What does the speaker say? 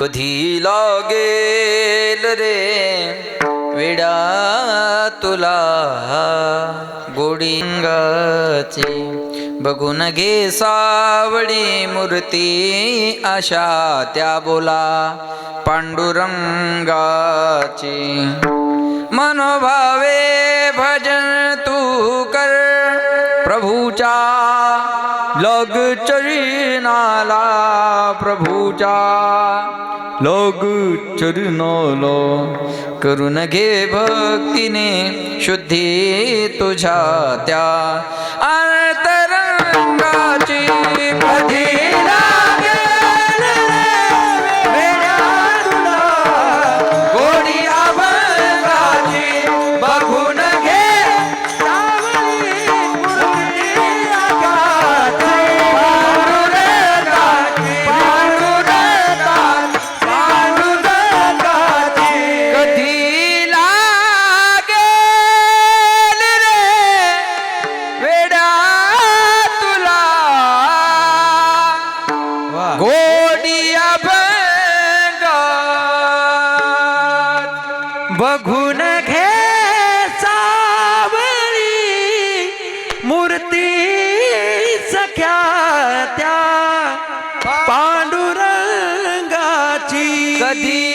कधी लागेल रे? विडा तुला गोडिंगाची. बघून घे सावळी मूर्ती आशा त्या बोला पांडुरंगाची. मनोभावे भजन तू कर. प्रभूचा लग चरिणाला प्रभूच्या लग चरिणाला करून घे भक्तीने शुद्धी तुझ्या त्या। बघून घे सावरी मूर्ति सख्या पांडुरंगाची. कधी